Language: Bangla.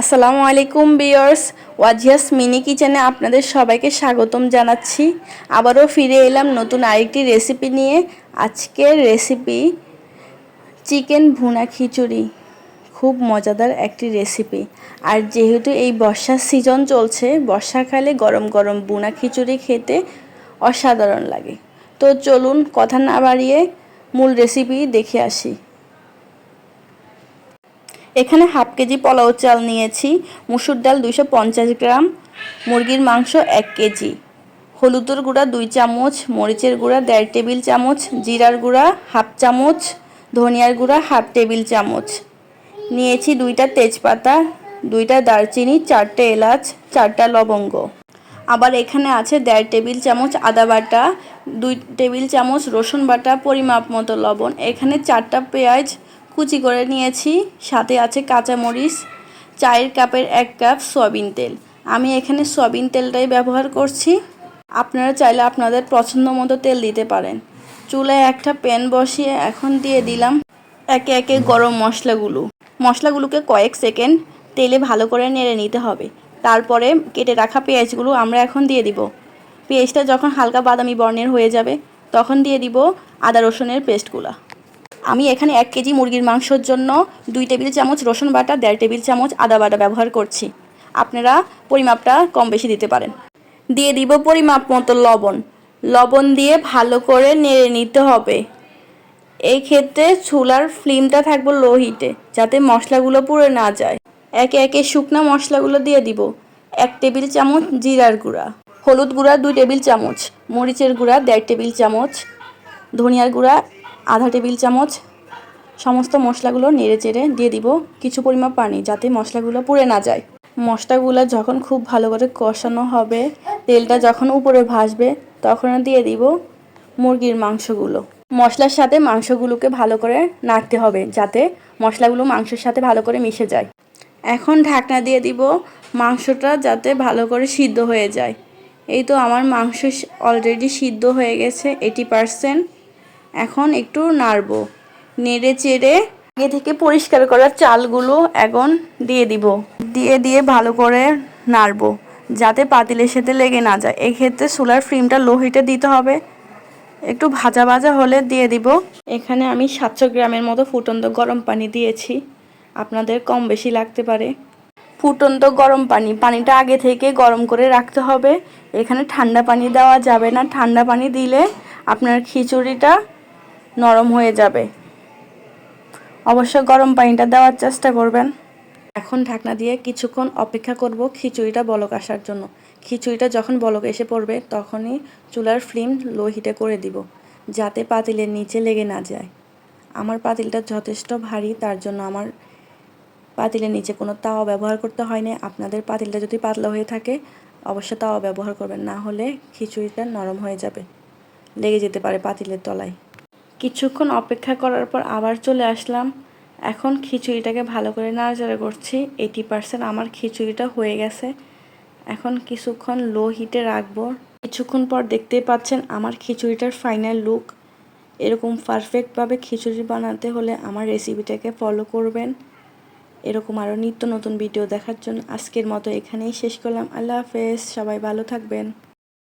আসসালামু আলাইকুম বিয়ার্স ওয়াজিয়াস মিনি কিচেনে আপনাদের সবাইকে স্বাগতম জানাচ্ছি। আবারও ফিরে এলাম নতুন আরেকটি রেসিপি নিয়ে। আজকের রেসিপি চিকেন ভুনা খিচুড়ি। খুব মজাদার একটি রেসিপি। আর যেহেতু এই বর্ষার সিজন চলছে বর্ষাকালে গরম গরম বুনা খিচুড়ি খেতে অসাধারণ লাগে। তো চলুন কথা না বাড়িয়ে মূল রেসিপি দেখে আসি। এখানে হাফ কেজি পোলাও চাল নিয়েছি, মুসুর ডাল দুইশো পঞ্চাশ গ্রাম, মুরগির মাংস এক কেজি, হলুদের গুঁড়া দুই চামচ, মরিচের গুঁড়া দেড় টেবিল চামচ, জিরার গুঁড়া হাফ চামচ, ধনিয়ার গুঁড়া হাফ টেবিল চামচ। নিয়েছি দুইটা তেজপাতা, দুইটা দারচিনি, চারটে এলাচ, চারটা লবঙ্গ। আবার এখানে আছে দেড় টেবিল চামচ আদা বাটা, দুই টেবিল চামচ রসুন বাটা, পরিমাপ মতো লবণ। এখানে চারটা পেঁয়াজ কুচি করে নিয়েছি। সাথে আছে কাঁচামরিচ, চায়ের কাপের এক কাপ সয়াবিন তেল। আমি এখানে সয়াবিন তেলটাই ব্যবহার করছি। আপনারা চাইলে আপনাদের পছন্দ মতো তেল দিতে পারেন। চুলায় একটা প্যান বসিয়ে এখন দিয়ে দিলাম একে একে গরম মশলাগুলো। মশলাগুলোকে কয়েক সেকেন্ড তেলে ভালো করে নেড়ে নিতে হবে। তারপরে কেটে রাখা পেঁয়াজগুলো আমরা এখন দিয়ে দিব। পেঁয়াজটা যখন হালকা বাদামি বর্ণের হয়ে যাবে, তখন দিয়ে দিব আদা রসুনের পেস্টগুলো। আমি এখানে এক কেজি মুরগির মাংসর জন্য দুই টেবিল চামচ রসুন বাটা, দেড় টেবিল চামচ আদা বাটা ব্যবহার করছি। আপনারা পরিমাপটা কম বেশি দিতে পারেন। দিয়ে দিব পরিমাপ মতো লবণ। লবণ দিয়ে ভালো করে নেড়ে নিতে হবে। এই ক্ষেত্রে চুলার ফ্লেমটা থাকব লো হিটে, যাতে মশলাগুলো পুড়ে না যায়। একে একে শুকনা মশলাগুলো দিয়ে দিব। এক টেবিল চামচ জিরার গুঁড়া, হলুদ গুঁড়া দুই টেবিল চামচ, মরিচের গুঁড়া দেড় টেবিল চামচ, ধনিয়ার গুঁড়া আধা টেবিল চামচ সমস্ত মশলাগুলো নেড়ে চেড়ে দিয়ে দিব কিছু পরিমাণ পানি যাতে মশলাগুলো পুড়ে না যায়। মশলাগুলো যখন খুব ভালো করে কষানো হবে, তেলটা যখন উপরে ভাসবে, তখন দিয়ে দিব মুরগির মাংসগুলো। মশলার সাথে মাংসগুলোকে ভালো করে নাড়তে হবে যাতে মশলাগুলো মাংসের সাথে ভালো করে মিশে যায়। এখন ঢাকনা দিয়ে দিব মাংসটা যাতে ভালো করে সিদ্ধ হয়ে যায়। এই তো আমার মাংস অলরেডি সিদ্ধ হয়ে গেছে এইটি পারসেন্ট এখন একটু নাড়বো। নেড়ে চেড়ে আগে থেকে পরিষ্কার করা চালগুলো এখন দিয়ে দিব। দিয়ে দিয়ে ভালো করে নাড়বো, যাতে পাতিলের সাথে লেগে না যায়। এক্ষেত্রে সোলার ফ্রেমটা লো হিটে দিতে হবে। একটু ভাজা ভাজা হলে দিয়ে দিব। এখানে আমি সাতশো গ্রামের মতো ফুটন্ত গরম পানি দিয়েছি। আপনাদের কম বেশি লাগতে পারে। ফুটন্ত গরম পানি, পানিটা আগে থেকে গরম করে রাখতে হবে। এখানে ঠান্ডা পানি দেওয়া যাবে না। ঠান্ডা পানি দিলে আপনার খিচুড়িটা নরম হয়ে যাবে। অবশ্য গরম পানিটা দেওয়ার চেষ্টা করবেন। এখন ঢাকনা দিয়ে কিছুক্ষণ অপেক্ষা করব খিচুড়িটা বলক আসার জন্য। খিচুড়িটা যখন বলক এসে পড়বে, তখনই চুলার ফ্লেম লো হিটে করে দিব, যাতে পাতিলের নিচে লেগে না যায়। আমার পাতিলটা যথেষ্ট ভারী, তার জন্য আমার পাতিলের নিচে কোনো তাওয়া ব্যবহার করতে হয়নি। আপনাদের পাতিলটা যদি পাতলা হয়ে থাকে, অবশ্য তাওয়া ব্যবহার করবেন, না হলে খিচুড়িটা নরম হয়ে যাবে। লেগে যেতে পারে পাতিলের তলায়। কিছুক্ষণ অপেক্ষা করার পর আবার চলে আসলাম। এখন খিচুড়িটাকে ভালো করে নাড়াচাড়া করছি। এইটি পার্সেন্ট আমার খিচুড়িটা হয়ে গেছে। এখন কিছুক্ষণ লো হিটে রাখব। কিছুক্ষণ পর দেখতেই পাচ্ছেন আমার খিচুড়িটার ফাইনাল লুক এরকম পারফেক্টভাবে খিচুড়ি বানাতে হলে আমার রেসিপিটাকে ফলো করবেন। এরকম আরও নিত্য নতুন ভিডিও দেখার জন্য আজকের মতো এখানেই শেষ করলাম। আল্লাহ হাফেজ। সবাই ভালো থাকবেন।